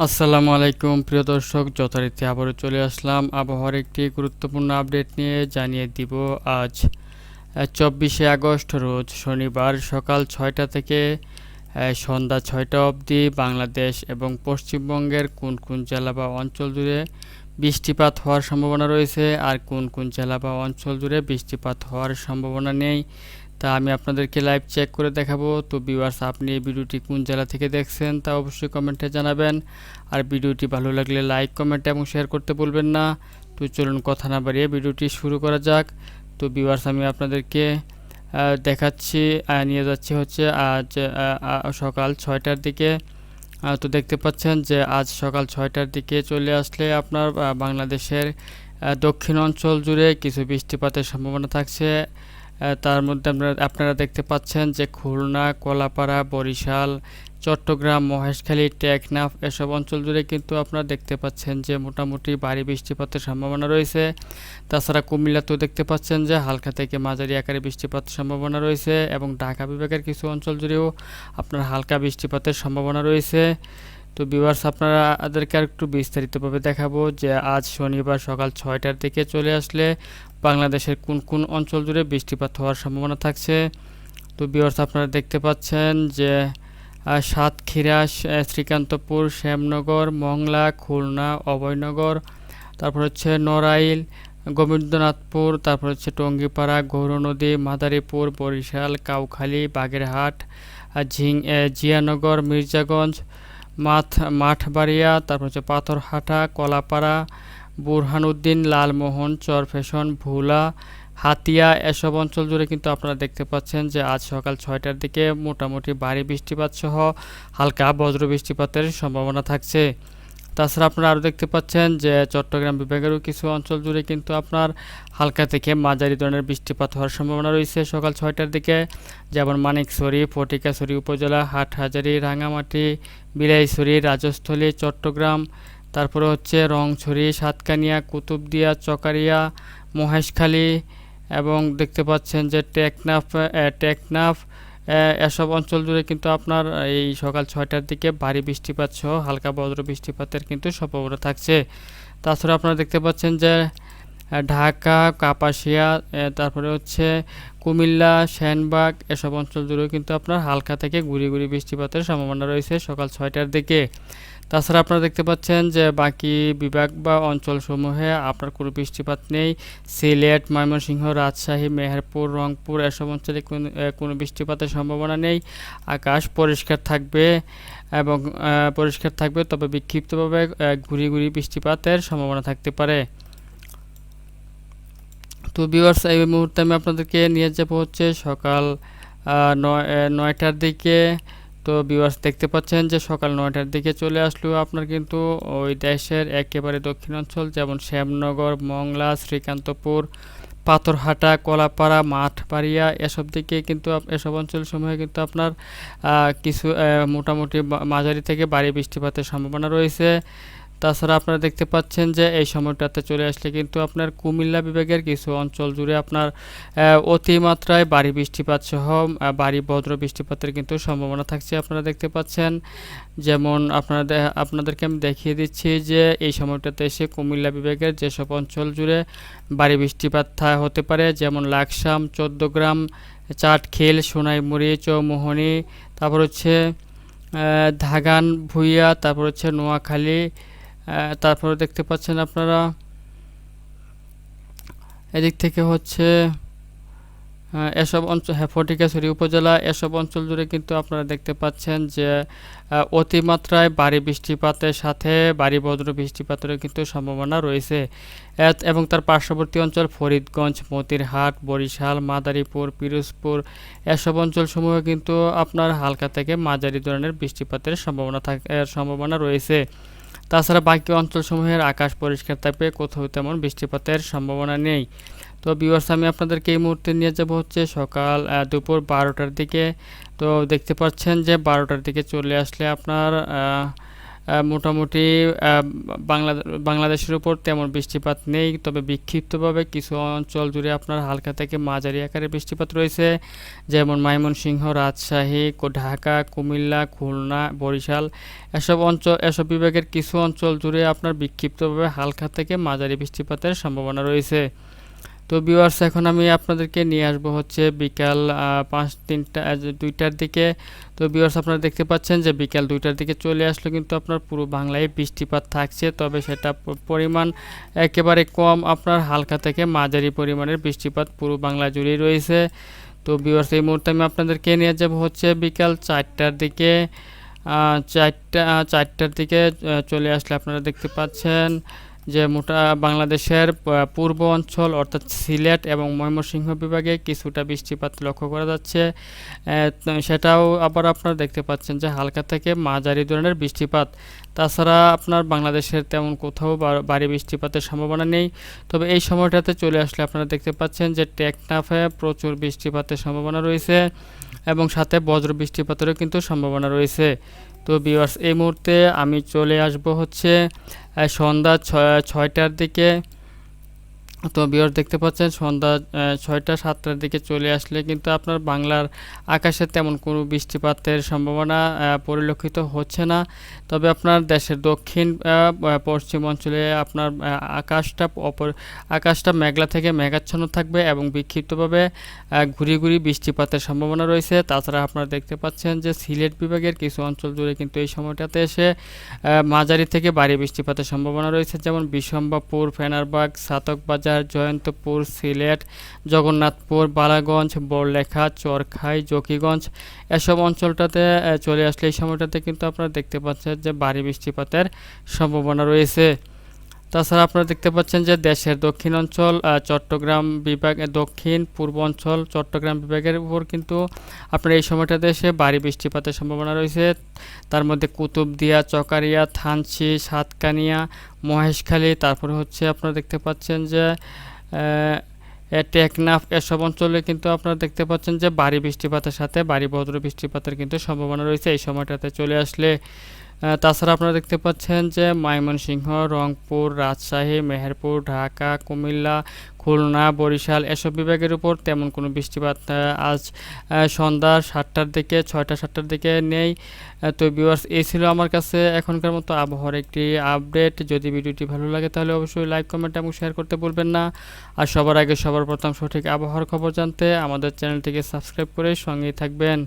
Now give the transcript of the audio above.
আসসালামু আলাইকুম, প্রিয় দর্শক, যথারীতি আবারও চলে আসলাম আবহাওয়ার একটি গুরুত্বপূর্ণ আপডেট নিয়ে জানিয়ে দিব আজ চব্বিশে আগস্ট রোজ শনিবার সকাল ছয়টা থেকে সন্ধ্যা ছয়টা অবধি বাংলাদেশ এবং পশ্চিমবঙ্গের কোন কোন জেলা বা অঞ্চল জুড়ে বৃষ্টিপাত হওয়ার সম্ভাবনা রয়েছে, আর কোন কোন জেলা বা অঞ্চল জুড়ে বৃষ্টিপাত হওয়ার সম্ভাবনা নেই তা আমি আপনাদেরকে লাইভ চেক করে দেখাবো। তো ভিউয়ার্স আপনি এই ভিডিওটি কোন জেলা থেকে দেখছেন তা অবশ্যই কমেন্টে জানাবেন। আর ভিডিওটি ভালো লাগলে লাইক কমেন্ট এবং শেয়ার করতে বলবেন না। তো চলুন কথা না বাড়িয়ে ভিডিওটি শুরু করা যাক। তো ভিউয়ার্স আমি আপনাদেরকে দেখাচ্ছি নিয়ে যাচ্ছি হচ্ছে আজ সকাল ছয়টার দিকে। তো দেখতে পাচ্ছেন যে আজ সকাল ছয়টার দিকে চলে আসলে আপনার বাংলাদেশের দক্ষিণ অঞ্চল জুড়ে কিছু বৃষ্টিপাতের সম্ভাবনা থাকছে। তার মধ্যে আপনারা আপনারা দেখতে পাচ্ছেন যে খুলনা, কলাপাড়া, বরিশাল, চট্টগ্রাম, মহেশখালী, টেকনাফ এসব অঞ্চল জুড়ে কিন্তু আপনারা দেখতে পাচ্ছেন যে মোটামুটি ভারী বৃষ্টিপাতের সম্ভাবনা রয়েছে। তাছাড়া কুমিল্লাতেও দেখতে পাচ্ছেন যে হালকা থেকে মাঝারি আকারে বৃষ্টিপাতের সম্ভাবনা রয়েছে এবং ঢাকা বিভাগের কিছু অঞ্চল জুড়েও আপনার হালকা বৃষ্টিপাতের সম্ভাবনা রয়েছে। তো ভিউয়ার্স আপনারাদেরকে আর একটু বিস্তারিতভাবে দেখাবো যে আজ শনিবার সকাল ছয়টার দিকে চলে আসলে বাংলাদেশের কোন কোন অঞ্চল জুড়ে বৃষ্টিপাত হওয়ার সম্ভাবনা থাকছে। তো ভিউয়ার্স আপনারা দেখতে পাচ্ছেন যে সাতক্ষীরা শ্রীকান্তপুর, শ্যামনগর, মংলা, খুলনা, অভয়নগর, তারপর হচ্ছে নড়াইল, গোবিন্দনাথপুর, তারপর হচ্ছে টঙ্গিপাড়া, গৌরনদী, মাদারীপুর, বরিশাল, কাউখালী, বাগেরহাট ঝিং জিয়ানগর, মির্জাগঞ্জ মাঠ, মাঠবাড়িয়া, তারপর হচ্ছে পাথরহাটা, কলাপাড়া, বুরহানুদ্দিন, লালমোহন, চরফেশন, ভোলা, হাতিয়া, এসব অঞ্চল জুড়ে কিন্তু আপনারা দেখতে পাচ্ছেন যে আজ সকাল ছয়টার দিকে মোটামুটি ভারী বৃষ্টিপাত সহ হালকা বজ্র বৃষ্টিপাতের সম্ভাবনা থাকছে। তাছাড়া আপনারা আরও দেখতে পাচ্ছেন যে চট্টগ্রাম বিভাগেরও কিছু অঞ্চল জুড়ে কিন্তু আপনার হালকা থেকে মাঝারি ধরনের বৃষ্টিপাত হওয়ার সম্ভাবনা রয়েছে। সকাল ছয়টার দিকে যেমন মানিকছড়ি ফটিকাছড়ি উপজেলা, হাটহাজারি, রাঙামাটি বিলাইছড়ি রাজস্থলী, চট্টগ্রাম, তারপরে হচ্ছে রংছড়ি, সাতকানিয়া, কুতুবদিয়া, চকারিয়া, মহেশখালী এবং দেখতে পাচ্ছেন যে টেকনাফ টেকনাফ এসব অঞ্চল জুড়ে কিন্তু আপনার এই সকাল ছয়টার দিকে ভারী বৃষ্টিপাত সহ হালকা বজ্র বৃষ্টিপাতের কিন্তু সম্ভাবনা থাকছে। তাছাড়া আপনারা দেখতে পাচ্ছেন যে ঢাকা, কাপাসিয়া তারপরে হচ্ছে কুমিল্লা শ্যানবাগ এসব অঞ্চল জুড়েও কিন্তু আপনার হালকা থেকে গুড়ি গুড়ি বৃষ্টিপাতের সম্ভাবনা রয়েছে সকাল ছয়টার দিকে। তাছাড়া আপনারা দেখতে পাচ্ছেন যে বাকি বিভাগ বা অঞ্চলসমূহে আপনার কোনো বৃষ্টিপাত নেই। সিলেট, ময়মনসিংহ, রাজশাহী, মেহেরপুর, রংপুর এসব অঞ্চলে কোনো বৃষ্টিপাতের সম্ভাবনা নেই। আকাশ পরিষ্কার থাকবে এবং পরিষ্কার থাকবে তবে বিক্ষিপ্তভাবে ঘুরি ঘুরি বৃষ্টিপাতের সম্ভাবনা থাকতে পারে। তো ভিউয়ার্স এই মুহূর্তে আমি আপনাদেরকে নিয়ে যাব হচ্ছে সকাল নয়টার দিকে। তো ভিউয়ার্স দেখতে পাচ্ছেন যে সকাল নয়টার দিকে চলে আসলেও আপনার কিন্তু ওই দেশের একেবারে দক্ষিণাঞ্চল, যেমন শ্যামনগর, মংলা, শ্রীকান্তপুর, পাথরহাটা, কলাপাড়া, মাঠবাড়িয়া এসব দিকে কিন্তু এসব এসব অঞ্চলসমূহে কিন্তু আপনার কিছু মোটামুটি মাঝারি থেকে বাড়ি বৃষ্টিপাতের সম্ভাবনা রয়েছে। তাছাড়া আপনারা দেখতে পাচ্ছেন যে এই সময়টাতে চলে আসলে কিন্তু আপনার কুমিল্লা বিভাগের কিছু অঞ্চল জুড়ে আপনার অতিমাত্রায় ভারী বৃষ্টিপাত সহ ভারী বজ্র বৃষ্টিপাতের কিন্তু সম্ভাবনা থাকছে। আপনারা দেখতে পাচ্ছেন, যেমন আপনারা আপনাদেরকে আমি দেখিয়ে দিচ্ছি যে এই সময়টাতে এসে কুমিল্লা বিভাগের যেসব অঞ্চল জুড়ে ভারী বৃষ্টিপাত হতে পারে, যেমন লাকসাম, চোদ্দগ্রাম চাটখিল সোনাইমুড়ি, চৌমোহনী, তারপর হচ্ছে ধাগান, ভুইয়া, তারপর হচ্ছে নোয়াখালী তারপরে দেখতে পাচ্ছেন আপনারা, এদিক থেকে হচ্ছে এসব অঞ্চল হ্যাঁ ফটিকাছড়ি উপজেলা, এসব অঞ্চল জুড়ে কিন্তু আপনারা দেখতে পাচ্ছেন যে অতিমাত্রায় ভারী বৃষ্টিপাতের সাথে ভারী বজ্র বৃষ্টিপাতেরও কিন্তু সম্ভাবনা রয়েছে। এবং তার পার্শ্ববর্তী অঞ্চল ফরিদগঞ্জ, মতিরহাট, বরিশাল, মাদারীপুর, পিরোজপুর, এসব অঞ্চলসমূহে কিন্তু আপনার হালকা থেকে মাঝারি ধরনের বৃষ্টিপাতের সম্ভাবনা থাক সম্ভাবনা রয়েছে। তাছাড়া বাকি অঞ্চলসমূহের আকাশ পরিষ্কার থাকবে, কোথাও তেমন বৃষ্টিপাতের সম্ভাবনা নেই। তো বিওয়ার্স আমি আপনাদেরকে এই মুহূর্তে নিয়ে যাব হচ্ছে সকাল দুপুর বারোটার দিকে। তো দেখতে পাচ্ছেন যে বারোটার দিকে চলে আসলে আপনার মোটামুটি বাংলা বাংলাদেশের উপর তেমন বৃষ্টিপাত নেই। তবে বিক্ষিপ্তভাবে কিছু অঞ্চল জুড়ে আপনার হালকা থেকে মাঝারি আকারে বৃষ্টিপাত রয়েছে। যেমন ময়মনসিংহ, রাজশাহী ঢাকা, কুমিল্লা, খুলনা, বরিশাল এসব অঞ্চল এসব বিভাগের কিছু অঞ্চল জুড়ে আপনার বিক্ষিপ্তভাবে হালকা থেকে মাঝারি বৃষ্টিপাতের সম্ভাবনা রয়েছে। তো ভিউয়ার্স এখন আমি আপনাদেরকে নিয়ে আসব হচ্ছে বিকাল পাঁচ, তিনটা দুইটার দিকে। তো ভিউয়ার্স আপনারা দেখতে পাচ্ছেন যে বিকাল দুইটার দিকে চলে আসলো কিন্তু আপনার পুরো বাংলায় বৃষ্টিপাত থাকছে, তবে সেটা পরিমাণ একেবারে কম। আপনার হালকা থেকে মাঝারি পরিমাণের বৃষ্টিপাত পুরো বাংলা জুড়েই রয়েছে। তো ভিউয়ার্স এই মুহূর্তে আমি আপনাদেরকে নিয়ে যাব হচ্ছে বিকাল চারটার দিকে। চারটা চারটার দিকে চলে আসলে আপনারা দেখতে পাচ্ছেন। যে মোটা বাংলাদেশের পূর্ব অঞ্চল অর্থাৎ সিলেট এবং ময়মনসিংহ বিভাগে কিছুটা বৃষ্টিপাত লক্ষ্য করা যাচ্ছে। সেটাও আবার আপনারা দেখতে পাচ্ছেন যে হালকা থেকে মাঝারি ধরনের বৃষ্টিপাত। তাছাড়া আপনার বাংলাদেশের তেমন কোথাও বা- ভারী বৃষ্টিপাতের সম্ভাবনা নেই। তবে এই সময়টাতে চলে আসলে আপনারা দেখতে পাচ্ছেন যে টেকনাফে প্রচুর বৃষ্টিপাতের সম্ভাবনা রয়েছে এবং সাথে বজ্র বৃষ্টিপাতেরও কিন্তু সম্ভাবনা রয়েছে। তো বিয়ার্স এই মুহূর্তে আমি চলে আসব হচ্ছে সন্ধ্যা ছয়, ছয়টার দিকে, তো বিয়ার্স দেখতে পাচ্ছেন, সন্ধ্যা ছয়টা, সাতটার দিকে চলে আসলে কিন্তু আপনার বাংলার আকাশে তেমন কোনো বৃষ্টিপাতের সম্ভাবনা পরিলক্ষিত হচ্ছে না। তবে আপনার দেশের দক্ষিণ পশ্চিম অঞ্চলে আপনার আকাশটা অপর, আকাশটা মেঘলা থেকে মেঘাচ্ছন্ন থাকবে এবং বিক্ষিপ্তভাবে ঘুরি ঘুরি বৃষ্টিপাতের সম্ভাবনা রয়েছে। তাছাড়া আপনারা দেখতে পাচ্ছেন যে সিলেট বিভাগের কিছু অঞ্চল জুড়ে কিন্তু এই সময়টাতে এসে মাঝারি থেকে ভারী বৃষ্টিপাতের সম্ভাবনা রয়েছে। যেমন বিশম্বাপুর ফেনারবাগ, সাতকবাজার, জয়ন্তপুর, সিলেট, জগন্নাথপুর, বালাগঞ্জ, বড়লেখা, চরখাই, জকিগঞ্জ এসব অঞ্চলটাতে চলে আসলে এই সময়টাতে কিন্তু আপনারা দেখতে পাচ্ছেন যে ভারী বৃষ্টিপাতের সম্ভাবনা রয়েছে। তাছাড়া আপনারা দেখতে পাচ্ছেন যে দেশের দক্ষিণ অঞ্চল চট্টগ্রাম বিভাগ দক্ষিণ, পূর্ব অঞ্চল, চট্টগ্রাম বিভাগের উপর কিন্তু আপনার এই সময়টাতে এসে ভারী বৃষ্টিপাতের সম্ভাবনা রয়েছে। তার মধ্যে কুতুবদিয়া, চকারিয়া, থানচি, সাতকানিয়া, মহেশখালী, তারপরে হচ্ছে আপনারা দেখতে পাচ্ছেন যে টেকনাফ এসব অঞ্চলে কিন্তু আপনারা দেখতে পাচ্ছেন যে বাড়ি বৃষ্টিপাতের সাথে বাড়ি বজ্র বৃষ্টিপাতের কিন্তু সম্ভাবনা রয়েছে। এই সময়টাতে চলে আসলে তাছাড়া আপনারা দেখতে পাচ্ছেন যে ময়মনসিংহ, রংপুর, রাজশাহী, মেহেরপুর, ঢাকা, কুমিল্লা, খুলনা, বরিশাল এসব বিভাগের উপর তেমন কোনো বৃষ্টিপাত আজ সন্ধ্যা সাতটার দিকে, ছয়টা সাতটার দিকে নেই। তো ভিউয়ার্স এই ছিল আমার কাছে এখনকার মতো আবহাওয়ার একটি আপডেট। যদি ভিডিওটি ভালো লাগে তাহলে অবশ্যই লাইক, কমেন্ট এবং শেয়ার করতে ভুলবেন না। আর সবার আগে সবার প্রথম সঠিক আবহাওয়ার খবর জানতে আমাদের চ্যানেলটিকে সাবস্ক্রাইব করে সঙ্গেই থাকবেন।